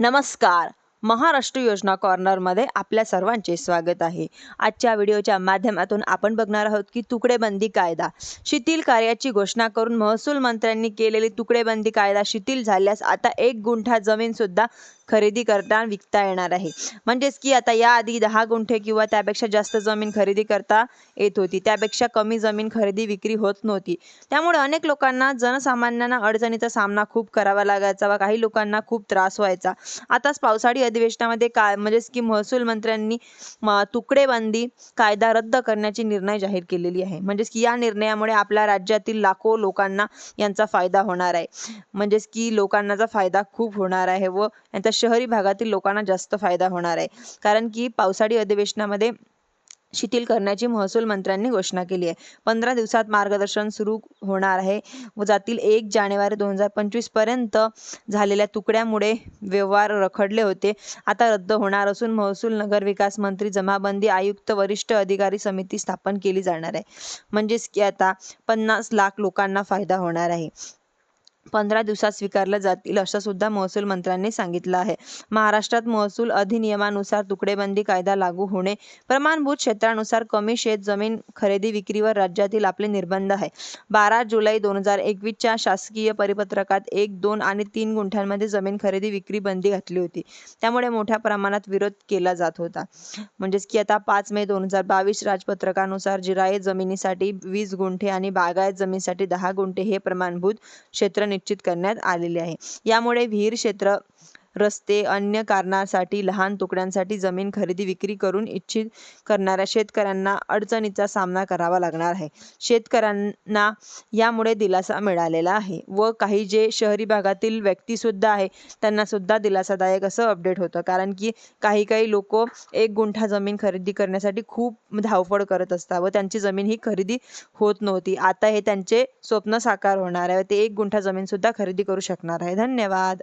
नमस्कार. महाराष्ट्र योजना कॉर्नरमध्ये आपल्या सर्वांचे स्वागत आहे. आजच्या व्हिडिओच्या माध्यमातून आपण बघणार आहोत की तुकडेबंदी कायदा. शिथिल कार्याची घोषणा करून महसूल मंत्र्यांनी केलेली तुकडेबंदी कायदा शिथिल झाल्यास आता एक गुंठा जमीन सुद्धा खरेदी करता विकता येणार आहे. म्हणजेच की आता याआधी दहा गुंठे किंवा त्यापेक्षा जास्त जमीन खरेदी करता येत होती. त्यापेक्षा कमी जमीन खरेदी विक्री होत नव्हती. त्यामुळे अनेक लोकांना जनसामान्यांना अडचणीचा सामना खूप करावा लागायचा व काही लोकांना खूप त्रास व्हायचा. आताच पावसाळी अधिवेशनामध्ये काय म्हणजेच की महसूल मंत्र्यांनी तुकडेबंदी कायदा रद्द करण्याची निर्णय जाहीर केलेली आहे. म्हणजेच की या निर्णयामुळे आपल्या राज्यातील लाखो लोकांना यांचा फायदा होणार आहे. म्हणजेच की लोकांनाचा फायदा खूप होणार आहे व यांचा शहरी भागातील लोकांना जास्त फायदा होणार आहे. कारण की पावसाळी अधिवेशनामध्ये शिथिल करण्याची महसूल मंत्र्यांनी घोषणा केली आहे. पंधरा दिवसात मार्गदर्शन सुरू होणार आहे. व जातील एक जानेवारी दोन हजार पंचवीसपर्यंत झालेल्या तुकड्यामुळे व्यवहार रखडले होते. आता रद्द होणार असून महसूल नगर विकास मंत्री जमाबंदी आयुक्त वरिष्ठ अधिकारी समिती स्थापन केली जाणार आहे. म्हणजेच की आता पन्नास लाख लोकांना फायदा होणार आहे. पंधरा दिवसात स्वीकारल्या जातील असं सुद्धा महसूल मंत्र्यांनी सांगितलं आहे. महाराष्ट्रात महसूल अधिनियमानुसार तुकडेबंदी कायदा लागू होणे प्रमाणभूत क्षेत्रानुसार कमी शेत जमीन खरेदी विक्रीवर राज्यातील आपले निर्बंध आहे. बारा जुलै दोन हजार एकवीसच्या शासकीय परिपत्रकात एक दोन आणि तीन गुंठ्यांमध्ये जमीन खरेदी विक्री बंदी घातली होती. त्यामुळे मोठ्या प्रमाणात विरोध केला जात होता. म्हणजेच की आता पाच मे दोन हजार बावीस राजपत्रकानुसार जिरायत जमिनीसाठी वीस गुंठे आणि बागायत जमिनीसाठी दहा गुंठे हे प्रमाणभूत क्षेत्र निश्चित करण्यात आलेले आहे. यामुळे विहीर क्षेत्र रस्ते अन्य कारणासाठी लहान तुकड्यांसाठी जमीन खरेदी विक्री करून इच्छित करणाऱ्या शेतकऱ्यांना अडचणीचा सामना करावा लागणार आहे. शेतकऱ्यांना यामुळे दिलासा मिळालेला आहे व काही जे शहरी भागातील व्यक्ती सुद्धा आहे त्यांना सुद्धा दिलासादायक असं अपडेट होतं. कारण की काही काही लोक एक गुंठा जमीन खरेदी करण्यासाठी खूप धावपळ करत असतात व त्यांची जमीन ही खरेदी होत नव्हती. आता हे त्यांचे स्वप्न साकार होणार आहे व ते एक गुंठा जमीन सुद्धा खरेदी करू शकणार आहे. धन्यवाद.